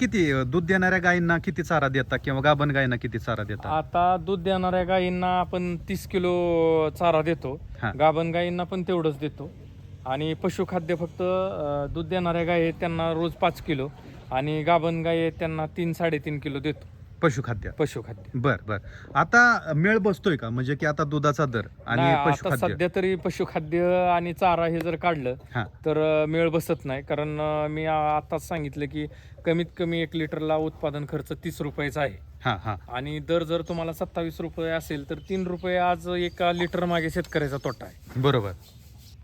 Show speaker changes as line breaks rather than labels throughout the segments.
किती अं, दूध देणाऱ्या गायींना किती चारा देता किंवा गाभण गायींना किती चारा देता
आता दूध देणाऱ्या गायींना आपण तीस किलो चारा देतो.
हा.
गाभण गायींना पण तेवढंच देतो. आणि पशुखाद्य फक्त अं, दूध देणाऱ्या गायी आहेत त्यांना रोज पाच किलो आणि गाभण गायी आहेत त्यांना तीन साडेतीन किलो देतो.
पशुखाद्य.
पशुखाद्य.
बर बर. आता मेळ बसतोय का? म्हणजे की आता दुधाचा दर आणि
नाही, आता
पशुखाद्य.
सध्या तरी पशुखाद्य आणि चारा हे जर काढलं
हा.
तर अं, मेळ बसत नाही. कारण अं, मी आ- आताच सांगितलं की कमीत कमी एक लिटरला उत्पादन खर्च तीस रुपयाचा आहे.
हा हा.
आणि दर जर तुम्हाला सत्तावीस रुपये असेल तर तीन रुपये आज एका लिटर मागे शेतकऱ्याचा तोटा आहे.
बरोबर.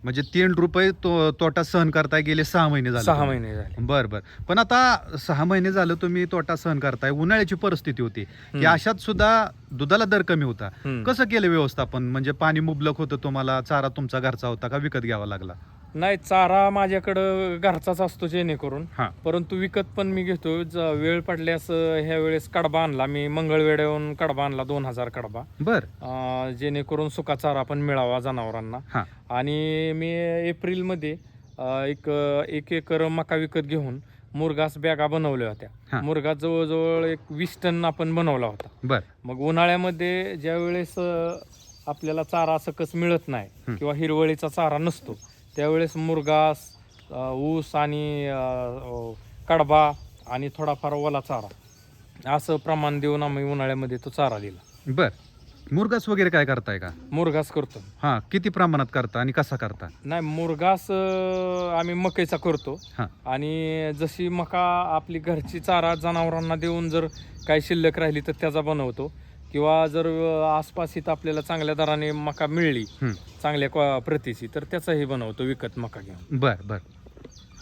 म्हणजे तीन रुपये तो तोटा सहन करताय गेले सहा महिने झाले
सहा
तुम्ही.
महिने झाले
बर बर पण आता सहा महिने झालं तुम्ही तोटा सहन करताय उन्हाळ्याची परिस्थिती होती की
हम्म.
अशात सुद्धा दुधाला दर कमी होता
हम्म.
कसं केलं व्यवस्थापन म्हणजे पाणी मुबलक होतं तुम्हाला चारा तुमचा घरचा होता का विकत घ्यावा लागला
नाही चारा माझ्याकडं घरचाच असतो जेणेकरून.
हा.
परंतु विकत पण मी घेतो. ज- वेळ पडल्यास अं, ह्या वेळेस कडबा आणला. मी मंगळवेड्याहून कडबा आणला दोन हजार कडबा.
बर.
अं, जेणेकरून सुका चारा पण मिळावा जनावरांना.
हा.
आणि मी एप्रिलमध्ये अं, एक एक एकर मका विकत घेऊन मुरगास बॅगा बनवल्या
हा.
होत्या मुरगास जवळजवळ एक वीस टन आपण बनवला होता.
बर.
मग उन्हाळ्यामध्ये ज्या वेळेस अ, आपल्याला चारा सकस मिळत नाही
हं.
किंवा हिरवळीचा चारा नसतो त्यावेळेस मुरगास ऊस आणि कडबा आणि थोडाफार ओला चारा. असं प्रमाण देऊन आम्ही उन्हाळ्यामध्ये तो चारा दिला.
बर. मुरगास वगैरे काय करताय का?
मुरगास करतो.
हा किती प्रमाणात करता आणि कसा करता?
नाही मुरगास अ, आम्ही मकेचा करतो.
हा.
आणि जशी मका आपली घरची चारा जनावरांना देऊन जर काही शिल्लक राहिली तर त्याचा बनवतो. किंवा जर आसपास इथं आपल्याला चांगल्या दराने मका मिळली. चांगल्या क्वा- प्रतीची तर त्याचाही बनवतो विकत मका घेऊन
बर बर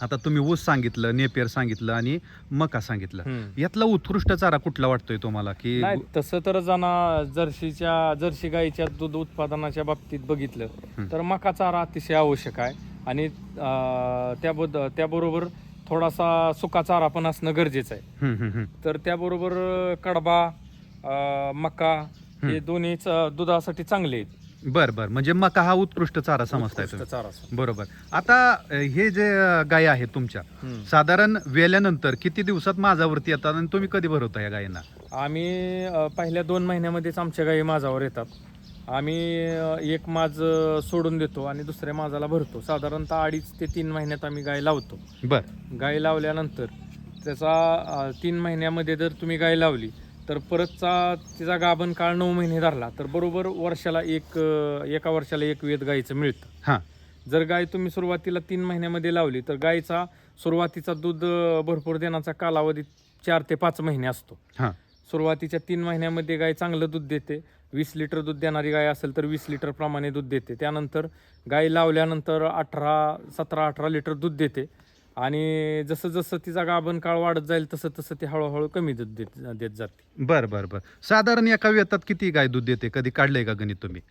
आता तुम्ही ऊस सांगितलं नेपियर सांगितलं आणि मका सांगितलं
हम्म.
यातला उत्कृष्ट चारा कुठला वाटतोय तुम्हाला की
नाही तसं तर जना जर्सीच्या जर्सी गाईच्या दूध उत्पादनाच्या बाबतीत बघितलं. तर मका चारा अतिशय आवश्यक आहे आणि अ, त्याबद्द त्याबरोबर थोडासा सुका चारा पण असणं गरजेचं आहे
हम्म, हम्म, हम्म.
तर त्याबरोबर कडबा अ, मका हे दोन्ही दुधासाठी चांगले आहेत.
बर बर. म्हणजे मका हा उत्कृष्ट चारा समजताय तुम्ही.
चारा असतो.
बरोबर. आता अ, हे जे अ, गाय आहेत तुमच्या
हम्म.
साधारण वेल्यानंतर किती दिवसात माझावरती येतात आणि तुम्ही कधी भरवता या गायींना?
आम्ही अ, पहिल्या दोन महिन्यामध्येच आमच्या गायी माझावर येतात. आम्ही अ, एक माज अ, सोडून देतो आणि दुसऱ्या माझाला भरतो. साधारणतः अडीच ते तीन महिन्यात आम्ही गाय लावतो.
बर.
गाय लावल्यानंतर त्याचा अ, तीन महिन्यामध्ये जर तुम्ही गाय लावली तर परतचा तिचा गाभण काळ नऊ महिने धरला तर बरोबर वर्षाला एक एका वर्षाला एक वेद गायीचं मिळतं.
हा.
जर गाय तुम्ही सुरुवातीला तीन महिन्यामध्ये लावली तर गायीचा सुरुवातीचा दूध भरपूर देण्याचा कालावधी चार ते पाच महिने असतो.
हा.
सुरुवातीच्या तीन महिन्यामध्ये गाय चांगलं दूध देते. वीस लिटर दूध देणारी गाय असेल तर वीस लिटर प्रमाणे दूध देते. त्यानंतर गाय लावल्यानंतर अठरा सतरा अठरा लिटर दूध देते. आणि जसं जसं तिचा गाभण काळ वाढत जाईल तसं तसं ती हळूहळू कमी दूध देत देत जाते.
बर बर बर. साधारण एका वेतात किती गाय दूध देते? कधी काढलंय का गणित तुम्ही?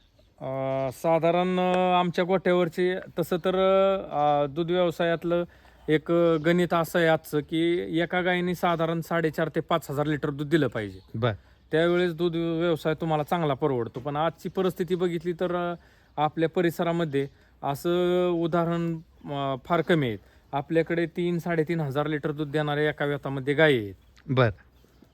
अं, साधारण अं, आमच्या गोठ्यावरची तसं तर अं, दूध व्यवसायातलं एक अं, गणित असं आहे आजचं की एका गायीने साधारण साडेचार ते पाच हजार लिटर दूध दिलं पाहिजे.
बर.
त्यावेळेस दूध व्यवसाय तुम्हाला चांगला परवडतो. पण आजची परिस्थिती बघितली तर अं, आपल्या परिसरामध्ये असं उदाहरण अं, फार कमी आहेत. आपल्याकडे तीन साडेतीन हजार लिटर दूध देणाऱ्या एका व्यतामध्ये गायी आहेत.
बर.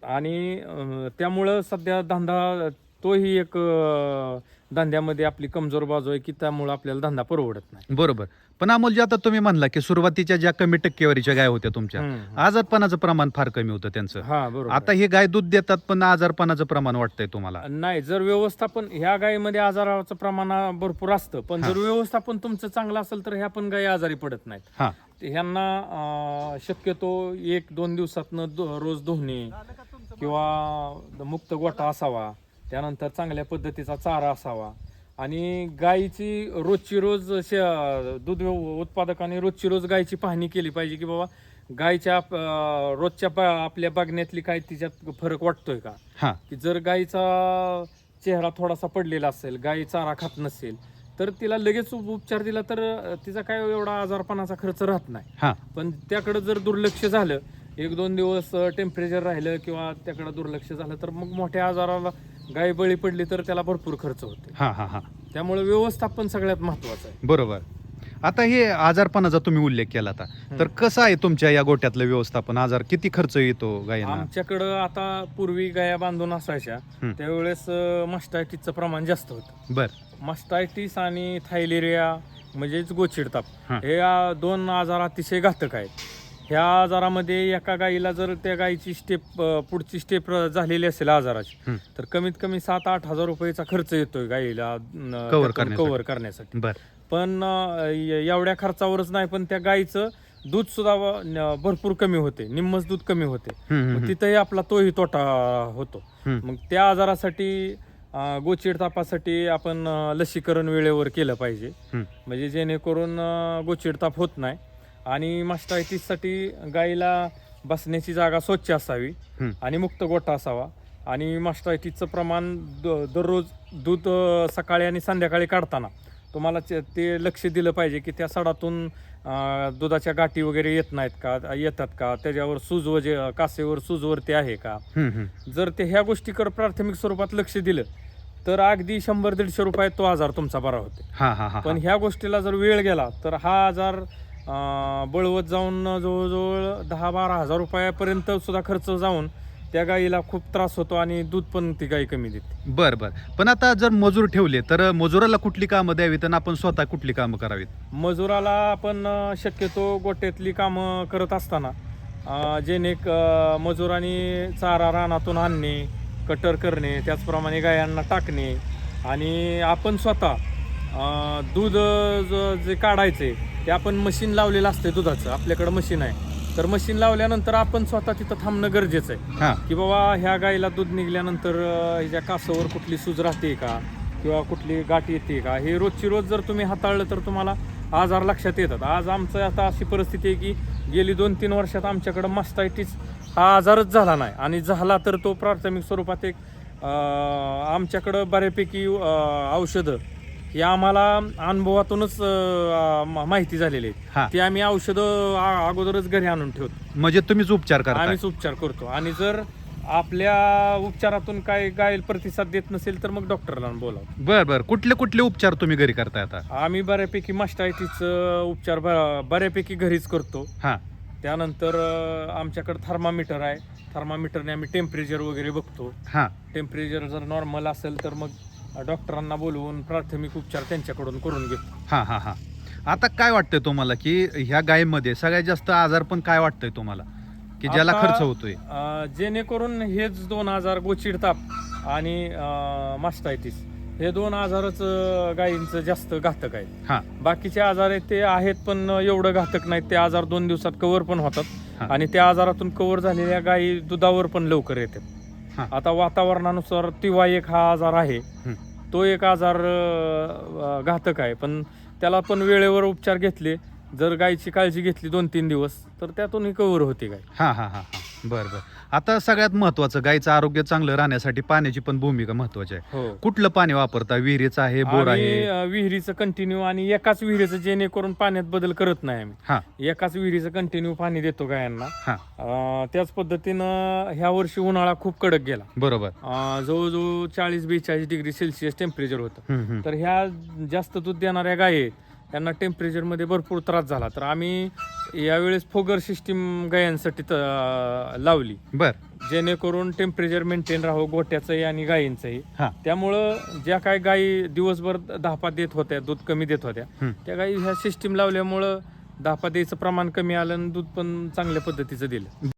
आणि अं, त्यामुळं सध्या धंदा तोही एक अं, धंद्यामध्ये आपली कमजोर बाजू आहे की त्यामुळं आपल्याला धंदा परवडत नाही.
बरोबर. पण अमोलजी आता तुम्ही म्हणला की सुरुवातीच्या ज्या कमी टक्केवारीच्या गाय होत्या तुमच्या
हम्म.
आजारपणाचं प्रमाण फार कमी होतं त्यांचं.
हा बरोबर.
आता हे गाय दूध देतात पण आजारपणाचं प्रमाण वाटतंय तुम्हाला?
नाही जर व्यवस्थापन ह्या गायीमध्ये आजाराचं प्रमाण भरपूर असतं पण जर व्यवस्थापन तुमचं चांगलं असेल तर ह्या पण गायी आजारी पडत नाहीत.
हा.
ह्यांना अं, शक्यतो एक दोन दिवसातनं दो- रोज धुणे किंवा मुक्त गोठा असावा. त्यानंतर चांगल्या पद्धतीचा चारा असावा. आणि गायीची रोजची रोज श- दूध उत्पादकाने रोजची रोज गायीची पाहणी केली पाहिजे की बाबा गायीच्या रोजच्या आपल्या बघण्यातली काय तिच्यात फरक वाटतोय का?
हा.
की जर गायीचा चेहरा थोडासा पडलेला असेल गायी चारा खात नसेल तर तिला लगेच उप- उपचार दिला तर तिचा काय एवढा आजारपणाचा खर्च राहत नाही.
हा.
पण त्याकडे जर दुर्लक्ष झालं एक दोन दिवस टेम्परेचर राहिलं किंवा त्याकडे दुर्लक्ष झालं तर मग मोठ्या आजाराला गाय बळी पडली तर त्याला भरपूर खर्च होते.
हा हा हा.
त्यामुळे व्यवस्थापन सगळ्यात महत्वाचं आहे.
बरोबर. आता हे आजारपणाचा तुम्ही उल्लेख केला आता. तर कसं आहे तुमच्या या गोट्यातलं व्यवस्थापन? आजार किती खर्च येतो गायींना?
आमच्याकडं आता पूर्वी गाया बांधून असायच्या. त्यावेळेस मस्टायटिसचं प्रमाण जास्त होतं.
बर.
मस्टायटिस आणि थायलेरिया म्हणजेच गोचिडताप
हा.
दोन आजार अतिशय घातक आहेत. ह्या आजारामध्ये एका गायीला जर त्या गायीची स्टेप पुढची स्टेप झालेली असेल आजाराची. तर कमीत कमी सात आठ हजार रुपयेचा खर्च येतोय गायीला
करण्यासाठी.
कव्हर करण्यासाठी पण एवढ्या खर्चावरच नाही पण त्या गायीचं दूध सुद्धा भरपूर कमी होते निम्मच दूध कमी होते. तिथंही आपला तोही तोटा होतो. मग त्या आजारासाठी गोचिड तापासाठी आपण लसीकरण वेळेवर केलं पाहिजे. म्हणजे जेणेकरून गोचिड ताप होत नाही आणि मास्टायटिससाठी गाईला बसण्याची जागा स्वच्छ असावी. आणि मुक्त गोठा असावा. आणि मास्टायटिसचं प्रमाण द- दररोज दूध अं, सकाळी आणि संध्याकाळी काढताना तुम्हाला ते- ते लक्ष दिलं पाहिजे की त्या सडातून अं, दुधाच्या गाठी वगैरे येत नाहीत का? येतात का? त्याच्यावर सूज वजे कासेवर सूजवरती आहे का?
हम्म, हम्म.
जर ते ह्या गोष्टीकडे प्राथमिक स्वरूपात लक्ष दिलं तर अगदी शंभर दीडशे रुपयात तो आजार तुमचा बरा होतो.
हा हा हा.
पण ह्या गोष्टीला जर वेळ गेला तर हा आजार बळवत जाऊन जवळजवळ दहा बारा हजार रुपयापर्यंत सुद्धा खर्च जाऊन त्या गायीला खूप त्रास होतो आणि दूध पण ती गाई कमी देते.
बर बर. पण आता जर मजूर ठेवले तर मजुराला कुठली कामं द्यावीत आणि आपण स्वतः कुठली कामं करावीत?
मजुराला आपण शक्यतो गोट्यातली कामं करत असताना जेणे मजुरांनी चारा रानातून आणणे कटर करणे त्याचप्रमाणे गायांना टाकणे आणि आपण स्वतः दूध ज- काढायचे ते आपण मशीन लावलेलं असते दुधाचं. आपल्याकडं मशीन आहे. तर मशीन लावल्यानंतर आपण स्वतः तिथं थांबणं गरजेचं आहे. की बाबा ह्या गाईला दूध निघल्यानंतर अं, ह्याच्या कासावर कुठली सूज राहते का? किंवा कुठली गाठ येते का? हे रोजची रोज जर तुम्ही हाताळलं तर तुम्हाला आजार लक्षात येतात. आज आमचं आता अशी परिस्थिती आहे की गेली दोन तीन वर्षात आमच्याकडं मास्टायटिस हा आजारच झाला नाही. आणि झाला तर तो प्राथमिक स्वरूपात एक अं, आमच्याकडं बऱ्यापैकी अं, औषधं ही आम्हाला अनुभवातूनच अं, मा- माहिती झालेली आहे ती आम्ही औषधं आ- अगोदरच घरी आणून ठेवतो.
म्हणजे तुम्हीच उपचार करता
आम्हीच उपचार करतो. आणि जर आपल्या उपचारातून काय गायल प्रतिसाद देत नसेल तर मग डॉक्टरला बोलावं
बर बर. कुठले कुठले उपचार तुम्ही घरी करताय आता?
आम्ही बऱ्यापैकी मास्टायटिस उपचार ब- बऱ्यापैकी घरीच करतो.
हा.
त्यानंतर अं, आमच्याकडे थर्मामीटर आहे. थर्मामीटरने आम्ही टेम्परेचर वगैरे बघतो.
हा.
टेम्परेचर जर नॉर्मल असेल तर मग डॉक्टरांना बोलवून प्राथमिक उपचार त्यांच्याकडून करून घेतो.
हा हा हा. आता काय वाटतंय तुम्हाला की ह्या गायीमध्ये सगळ्यात जास्त आजार पण काय वाटतंय तुम्हाला? की ज्याला
आता-
खर्च होतोय?
अं, जेणेकरून हेच दोन आजार गोचिडताप आणि मास्टायटिस हे दोन आजारच अं, गायींचं जास्त घातक आहेत.
हा.
बाकीचे आजार आहेत ते आहेत पण एवढं घातक नाहीत. ते आजार दोन दिवसात कव्हर पण
हा.
होतात आणि त्या आजारातून कव्हर झालेल्या गायी दुधावर पण लवकर
हा.
येतात आता वातावरणानुसार तिवा एक हा आजार आहे. तो एक आजार घातक आहे. पण त्याला पण वेळेवर उपचार घेतले. जर गायीची काळजी घेतली दोन तीन दिवस तर त्यातूनही कव्हर होते गाय.
हां हा हा हा. बर बर. आता सगळ्यात महत्वाचं गायीचं आरोग्य चांगलं राहण्यासाठी पाण्याची पण भूमिका महत्वाची आहे.
हो.
कुठलं पाणी वापरता? विहिरीचं आहे बोर
आम्ही
आहे?
अं, विहिरीचं कंटिन्यू आणि एकाच विहिरीचं जेणेकरून पाण्यात बदल करत नाही आम्ही.
हा.
एकाच विहिरीचं कंटिन्यू पाणी देतो गायांना.
हा.
अं, त्याच पद्धतीनं ह्या वर्षी उन्हाळा खूप कडक गेला.
बरोबर.
अं, जवळजवळ चाळीस बेचाळीस डिग्री सेल्सिअस टेम्परेचर होतं.
हम्म, हम्म.
तर ह्या जास्त दूध देणाऱ्या गायी आहेत. त्यांना टेम्परेचरमध्ये भरपूर त्रास झाला. तर आम्ही यावेळेस फोगर सिस्टीम गायांसाठी त- लावली.
बर.
जेणेकरून टेम्परेचर मेंटेन राहावं गोट्याचंही आणि गायींचंही.
हा.
त्यामुळं ज्या काय गायी दिवसभर धापा देत होत्या दूध कमी देत होत्या. त्या गायी ह्या सिस्टीम लावल्यामुळं धापा द्यायचं प्रमाण कमी आलं आणि दूध पण चांगल्या पद्धतीचं दिलं.